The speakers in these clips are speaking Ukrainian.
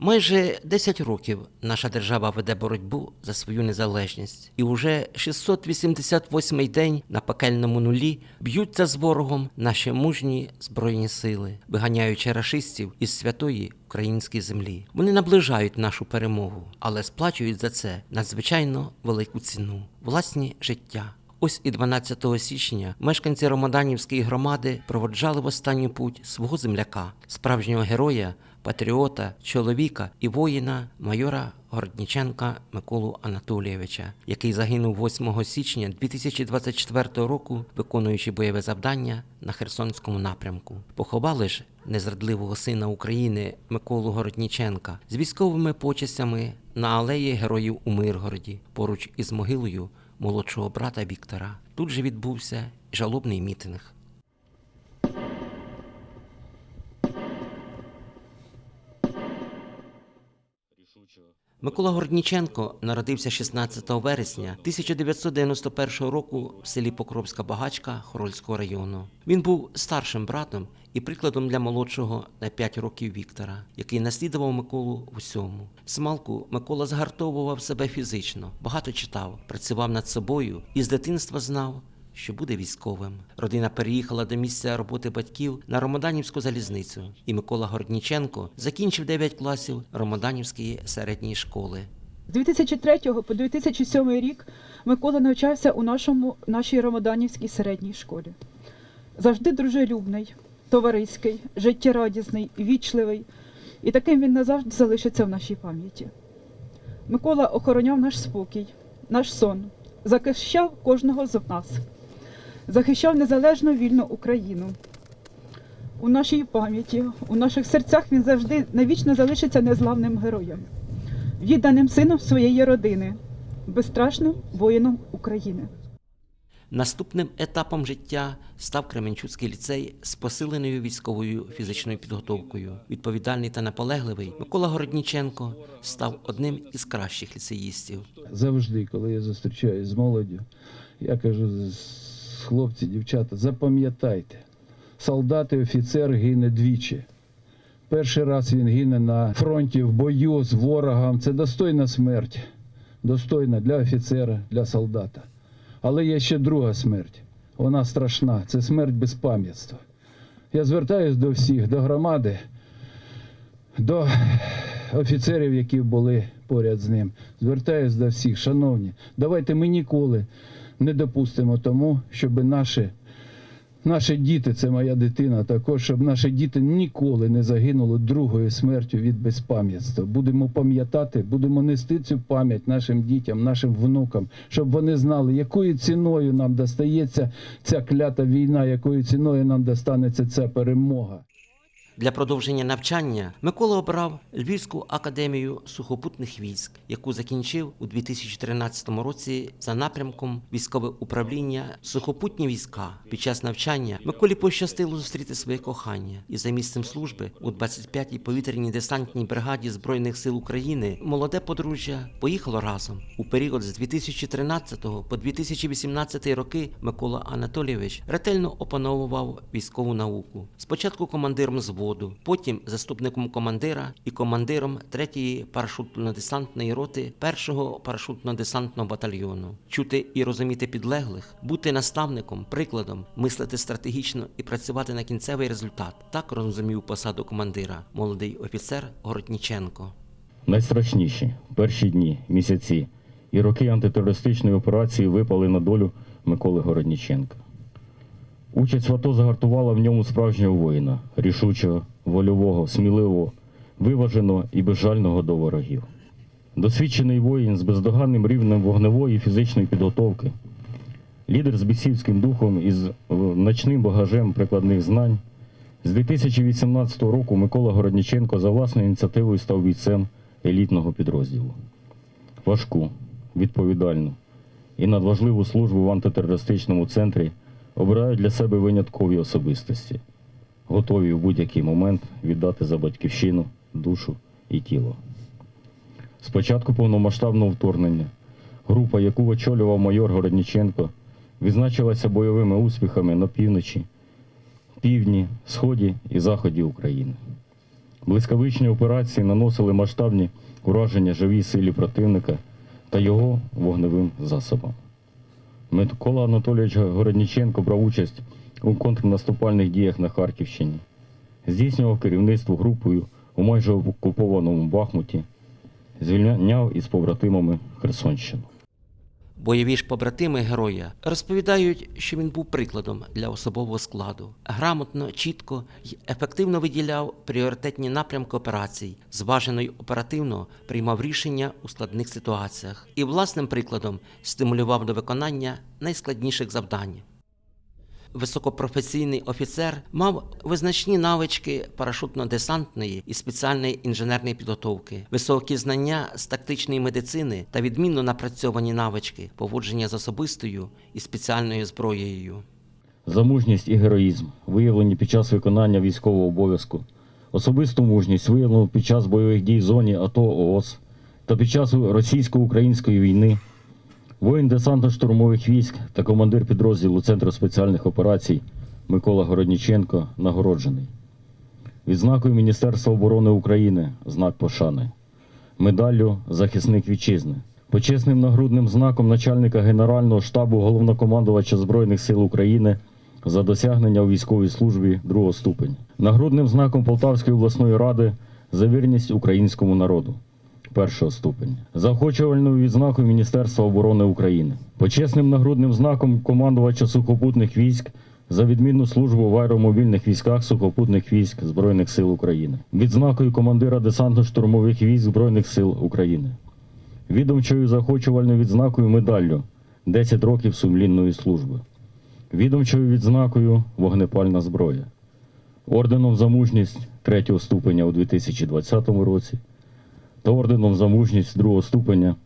Майже 10 років наша держава веде боротьбу за свою незалежність, і уже 688-й день на пекельному нулі б'ються з ворогом наші мужні збройні сили, виганяючи рашистів із святої української землі. Вони наближають нашу перемогу, але сплачують за це надзвичайно велику ціну власні життя. Ось і 12 січня мешканці Ромаданівської громади проводжали в останню путь свого земляка, справжнього героя, патріота, чоловіка і воїна майора Городніченка Миколу Анатолійовича, який загинув 8 січня 2024 року, виконуючи бойове завдання на Херсонському напрямку. Поховали ж незрадливого сина України Миколу Городніченка з військовими почестями на алеї Героїв у Миргороді, поруч із могилою молодшого брата Віктора. Тут же відбувся жалобний мітинг. Микола Гордніченко народився 16 вересня 1991 року в селі Покровська Багачка Хорольського району. Він був старшим братом і прикладом для молодшого на 5 років Віктора, який наслідував Миколу в усьому. Смалку Микола згартовував себе фізично, багато читав, працював над собою і з дитинства знав, що буде військовим. Родина переїхала до місця роботи батьків на Ромаданівську залізницю, і Микола Гордніченко закінчив 9 класів Ромаданівської середньої школи. З 2003 по 2007 рік Микола навчався у нашому, нашій Ромаданівській середній школі. Завжди дружелюбний, товариський, життєрадісний, вічливий. І таким він назавжди залишиться в нашій пам'яті. Микола охороняв наш спокій, наш сон, захищав кожного з нас, захищав незалежну вільну Україну. У нашій пам'яті, у наших серцях він завжди навічно залишиться незламним героєм відданим сином своєї родини, безстрашним воїном України. Наступним етапом життя став Кременчуцький ліцей з посиленою військовою фізичною підготовкою. Відповідальний та наполегливий Микола Городніченко став одним із кращих ліцеїстів. завжди, коли я зустрічаюсь з молоддю, я кажу хлопці, дівчата, запам'ятайте, солдат і офіцер гине двічі. Перший раз він гине на фронті в бою з ворогом. Це достойна смерть. Достойна для офіцера, для солдата. Але є ще друга смерть. Вона страшна. Це смерть безпам'ятства. Я звертаюся до всіх, до громади, до офіцерів, які були поряд з ним. Звертаюсь до всіх, шановні, давайте ми ніколи не допустимо тому, щоб наші, наші діти, це моя дитина, також, щоб наші діти ніколи не загинули другою смертю від безпам'ятства. Будемо пам'ятати, будемо нести цю пам'ять нашим дітям, нашим внукам, щоб вони знали, якою ціною нам достається ця клята війна, якою ціною нам достанеться ця перемога. Для продовження навчання Микола обрав Львівську академію сухопутних військ, яку закінчив у 2013 році за напрямком військове управління сухопутні війська. Під час навчання Миколі пощастило зустріти своє кохання, і за місцем служби у 25-й повітряній десантній бригаді збройних сил України молоде подружжя поїхало разом. У період з 2013 по 2018 роки Микола Анатолійович ретельно опановував військову науку. Спочатку командиром зводу, потім заступником командира і командиром 3-ї парашутно-десантної роти 1-го парашутно-десантного батальйону. Чути і розуміти підлеглих, бути наставником, прикладом, мислити стратегічно і працювати на кінцевий результат. Так розумів посаду командира молодий офіцер Городніченко. Найстрашніші перші дні, місяці і роки антитерористичної операції випали на долю Миколи Городніченка. Участь в АТО загартувала в ньому справжнього воїна, рішучого, вольового, сміливого, виваженого і безжального до ворогів. Досвідчений воїн з бездоганним рівнем вогневої і фізичної підготовки, лідер з бійцівським духом і з е, значним багажем прикладних знань. З 2018 року Микола Городніченко за власною ініціативою став бійцем елітного підрозділу. Важку, відповідальну і надважливу службу в антитерористичному центрі обирають для себе виняткові особистості. готові в будь-який момент віддати за батьківщину, душу і тіло. З початку повномасштабного вторгнення група, яку очолював майор Городніченко, відзначилася бойовими успіхами на півночі, півдні, сході і заході України. Блискавичні операції наносили масштабні ураження живій силі противника та його вогневим засобам. Микола Анатолійович Городніченко брав участь у контрнаступальних діях на Харківщині, здійснював керівництво групою у майже окупованому Бахмуті, звільняв із побратимами Херсонщину. Бойові ж побратими героя розповідають, що він був прикладом для особового складу, грамотно, чітко й ефективно виділяв пріоритетні напрямки операцій, зважено й оперативно приймав рішення у складних ситуаціях. І власним прикладом стимулював до виконання найскладніших завдань. Високопрофесійний офіцер мав визначні навички парашутно-десантної і спеціальної інженерної підготовки, високі знання з тактичної медицини та відмінно напрацьовані навички поводження з особистою і спеціальною зброєю. За мужність і героїзм, виявлені під час виконання військового обов'язку, особисту мужність, виявлену під час бойових дій в зоні АТО ООС та під час російсько-української війни, воїн десантно-штурмових військ та командир підрозділу Центру спеціальних операцій Микола Городніченко нагороджений. Відзнакою Міністерства оборони України знак пошани, медаллю Захисник вітчизни, почесним нагрудним знаком начальника Генерального штабу головнокомандувача Збройних сил України за досягнення у військовій службі другого ступеня, нагрудним знаком Полтавської обласної ради за вірність українському народу першого ступеня, заохочувальною відзнакою Міністерства оборони України, почесним нагрудним знаком командувача сухопутних військ за відмінну службу в аеромобільних військах сухопутних військ Збройних сил України, відзнакою командира десантно-штурмових військ Збройних сил України, відомчою заохочувальною відзнакою медаллю 10 років сумлінної служби, відомчою відзнакою вогнепальна зброя, орденом за мужність третього ступеня у 2020 році та орденом за мужність другого ступеня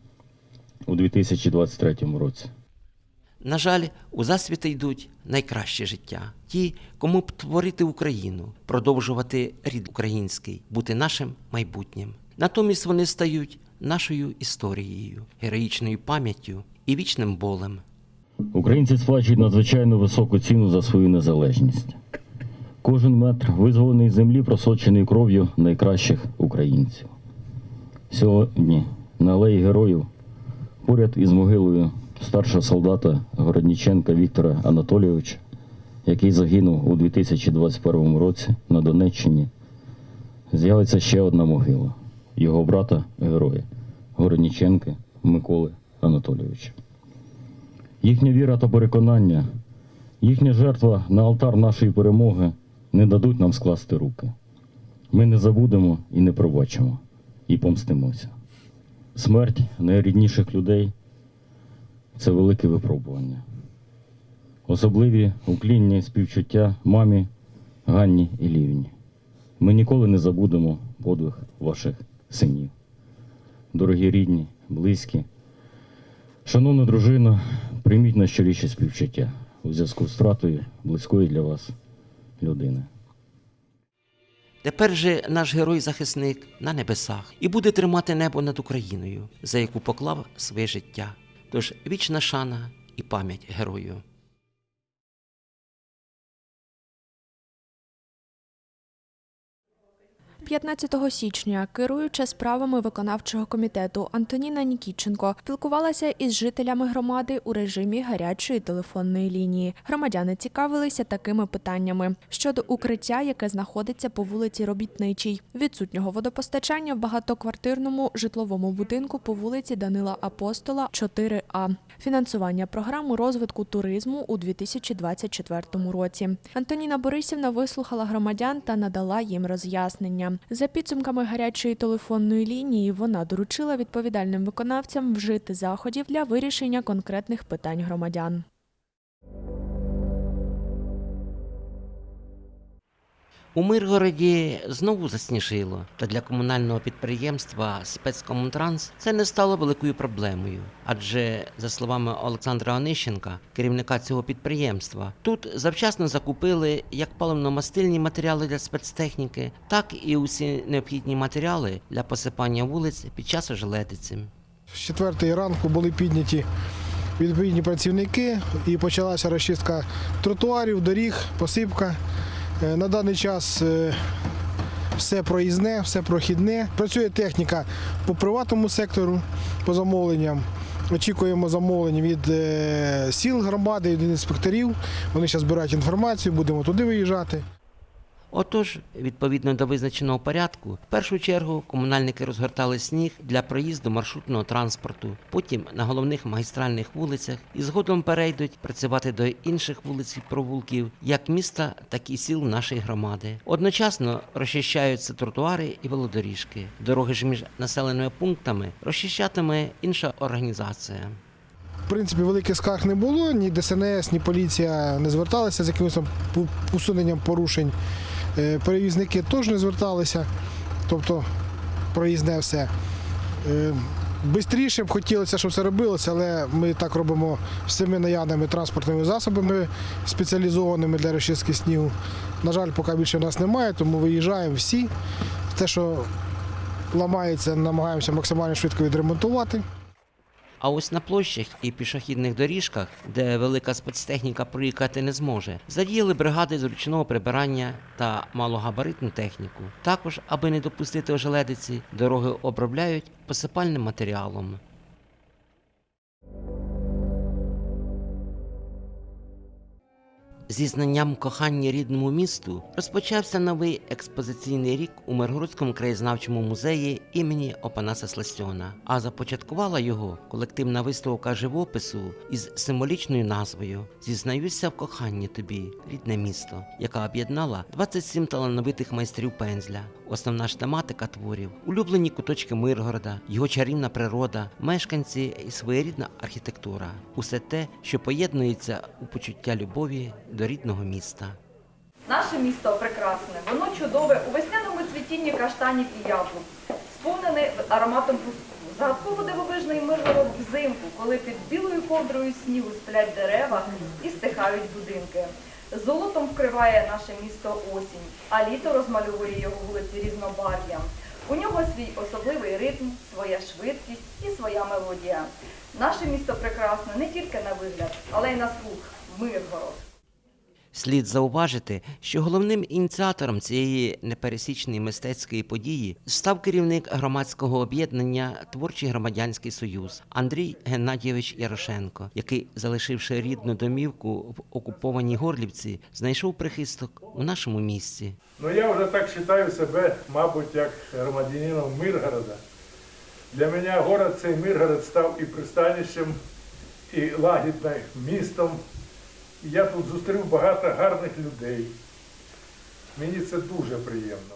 у 2023 році. На жаль, у засвіти йдуть найкраще життя. Ті, кому б творити Україну, продовжувати рід український, бути нашим майбутнім. Натомість вони стають нашою історією, героїчною пам'яттю і вічним болем. Українці сплачують надзвичайно високу ціну за свою незалежність. Кожен метр визволений землі просочений кров'ю найкращих українців. Сьогодні на алеї героїв поряд із могилою старшого солдата Городніченка Віктора Анатолійовича, який загинув у 2021 році на Донеччині, з'явиться ще одна могила його брата героя Городніченка Миколи Анатолійовича. Їхня віра та переконання, їхня жертва на алтар нашої перемоги не дадуть нам скласти руки. Ми не забудемо і не пробачимо, і помстимося. Смерть найрідніших людей це велике випробування. Особливі укління і співчуття мамі, Ганні і Лівні. Ми ніколи не забудемо подвиг ваших синів. Дорогі рідні, близькі, шановна дружина, прийміть найщиріше співчуття у зв'язку з втратою близької для вас людини. Тепер же наш герой-захисник на небесах і буде тримати небо над Україною, за яку поклав своє життя. Тож вічна шана і пам'ять герою. 15 січня, керуюча справами виконавчого комітету Антоніна Нікітченко спілкувалася із жителями громади у режимі гарячої телефонної лінії. Громадяни цікавилися такими питаннями щодо укриття, яке знаходиться по вулиці Робітничій, відсутнього водопостачання в багатоквартирному житловому будинку по вулиці Данила Апостола, 4А, фінансування програми розвитку туризму у 2024 році. Антоніна Борисівна вислухала громадян та надала їм роз'яснення. За підсумками гарячої телефонної лінії вона доручила відповідальним виконавцям вжити заходів для вирішення конкретних питань громадян. У Миргороді знову засніжило, та для комунального підприємства спецкомунтранс це не стало великою проблемою. Адже, за словами Олександра Онищенка, керівника цього підприємства, тут завчасно закупили як паливно-мастильні матеріали для спецтехніки, так і усі необхідні матеріали для посипання вулиць під час ожеледиці. З четвертої ранку були підняті відповідні працівники і почалася розчистка тротуарів, доріг, посипка. Е, На даний час е, все проїзне, все прохідне. Працює техніка по приватному сектору, по замовленням. Очікуємо замовлень від е, сіл громади, від інспекторів. Вони зараз збирають інформацію, будемо туди виїжджати. Отож, відповідно до визначеного порядку, в першу чергу комунальники розгортали сніг для проїзду маршрутного транспорту, потім на головних магістральних вулицях і згодом перейдуть працювати до інших вулиць і провулків, як міста, так і сіл нашої громади. Одночасно розчищаються тротуари і велодоріжки. Дороги ж між населеними пунктами розчищатиме інша організація. В принципі, великих скарг не було, ні ДСНС, ні поліція не зверталися з якимось усуненням порушень. Е, Перевізники теж не зверталися, тобто проїзне все. Е, Бистріше б хотілося, щоб це робилося, але ми так робимо всіми наявними транспортними засобами спеціалізованими для розчистки снігу. На жаль, поки більше нас немає, тому виїжджаємо всі. Те, що ламається, намагаємося максимально швидко відремонтувати. А ось на площах і пішохідних доріжках, де велика спецтехніка проїхати не зможе, задіяли бригади з ручного прибирання та малогабаритну техніку. Також, аби не допустити ожеледиці, дороги обробляють посипальним матеріалом. Зі знанням кохання рідному місту розпочався новий експозиційний рік у Миргородському краєзнавчому музеї імені Опанаса Сластьона. А започаткувала його колективна виставка живопису із символічною назвою Зізнаюся в коханні тобі, рідне місто, яка об'єднала 27 талановитих майстрів пензля. Основна ж тематика творів, улюблені куточки Миргорода, його чарівна природа, мешканці і своєрідна архітектура. Усе те, що поєднується у почуття любові до рідного міста. Наше місто прекрасне, воно чудове у весняному цвітінні каштанів і яблук, сповнене ароматом пуску. Загадково дивовижний Миргород взимку, коли під білою ковдрою снігу сплять дерева і стихають будинки. Золотом вкриває наше місто осінь, а літо розмальовує його вулиці різнобарв'ям. У нього свій особливий ритм, своя швидкість і своя мелодія. Наше місто прекрасне не тільки на вигляд, але й на слух. Миргород. Слід зауважити, що головним ініціатором цієї непересічної мистецької події став керівник громадського об'єднання Творчий громадянський союз Андрій Геннадійович Ярошенко, який, залишивши рідну домівку в окупованій Горлівці, знайшов прихисток у нашому місті. Ну я вже так вважаю себе, мабуть, як громадянином Миргорода. Для мене город цей Миргород став і пристанищем, і лагідним містом. І я тут зустрів багато гарних людей. Мені це дуже приємно.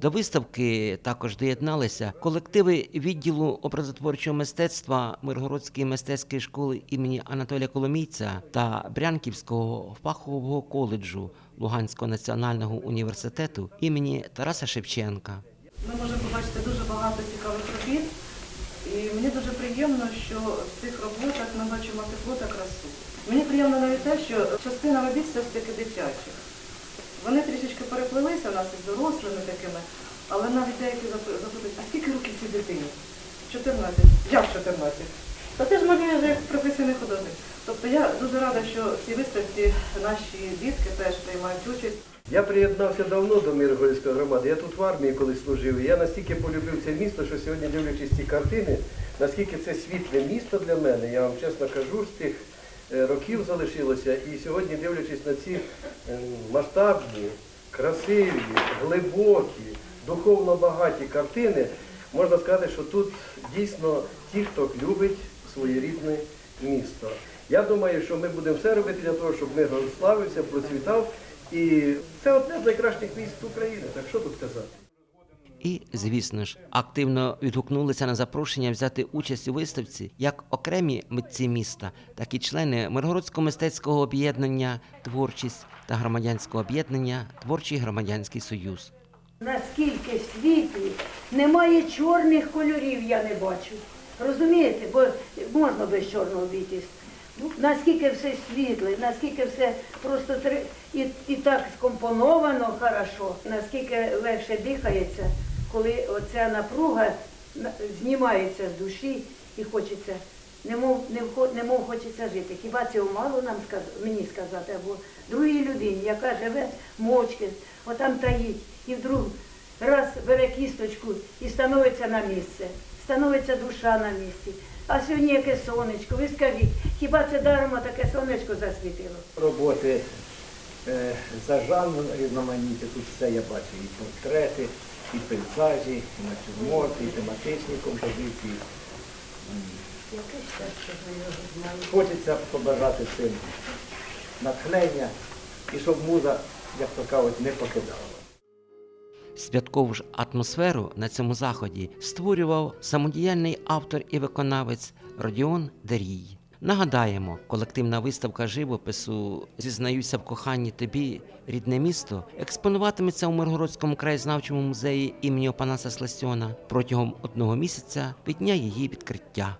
До виставки також доєдналися колективи відділу образотворчого мистецтва Миргородської мистецької школи імені Анатолія Коломійця та Брянківського фахового коледжу Луганського національного університету імені Тараса Шевченка. Ми можемо побачити дуже багато цікавих робіт. І мені дуже приємно, що в цих роботах ми бачимо тепло та красу. Мені приємно навіть те, що частина робіт все ж таки дитячих. Вони трішечки переплилися у нас із дорослими такими, але навіть деякі запи- запитують, а скільки років цій дитині? 14. Як 14? Та ти ж малює вже як професійний художник. Тобто я дуже рада, що в виставці наші дітки теж приймають участь. Я приєднався давно до Миргородської громади. Я тут в армії колись служив. Я настільки полюбив це місто, що сьогодні, дивлячись ці картини, наскільки це світле місто для мене, я вам чесно кажу, з тих років залишилося. І сьогодні, дивлячись на ці е, масштабні, красиві, глибокі, духовно багаті картини, можна сказати, що тут дійсно ті, хто любить своє рідне місто. Я думаю, що ми будемо все робити для того, щоб Миргород славився, процвітав. І це одне з найкращих міст України. Так що тут казати? І, звісно ж, активно відгукнулися на запрошення взяти участь у виставці як окремі митці міста, так і члени Миргородського мистецького об'єднання Творчість та громадянського об'єднання Творчий громадянський союз. Наскільки в світі немає чорних кольорів, я не бачу. Розумієте? Бо можна без чорного обійтись. Ну, Наскільки все світле, наскільки все просто і, і так скомпоновано хорошо, наскільки легше дихається, коли оця напруга знімається з душі і хочеться, немов, не немов хочеться жити. Хіба цього мало нам сказ- мені сказати, або другій людині, яка живе мовчки, отам таїть, і вдруг раз бере кісточку і становиться на місце, становиться душа на місці. А сьогодні яке сонечко, ви скажіть, хіба це даром таке сонечко засвітило? роботи е, за жанром різноманіття. Тут все я бачу і портрети, і пейзажі, і натюрморти, і тематичні композиції. Хочеться побажати всім натхнення і щоб муза, як то кажуть, не покидала. Святкову ж атмосферу на цьому заході створював самодіяльний автор і виконавець Родіон Дерій. Нагадаємо, колективна виставка живопису Зізнаюся в коханні тобі рідне місто експонуватиметься у Миргородському краєзнавчому музеї імені Опанаса Сласьона протягом одного місяця від дня її відкриття.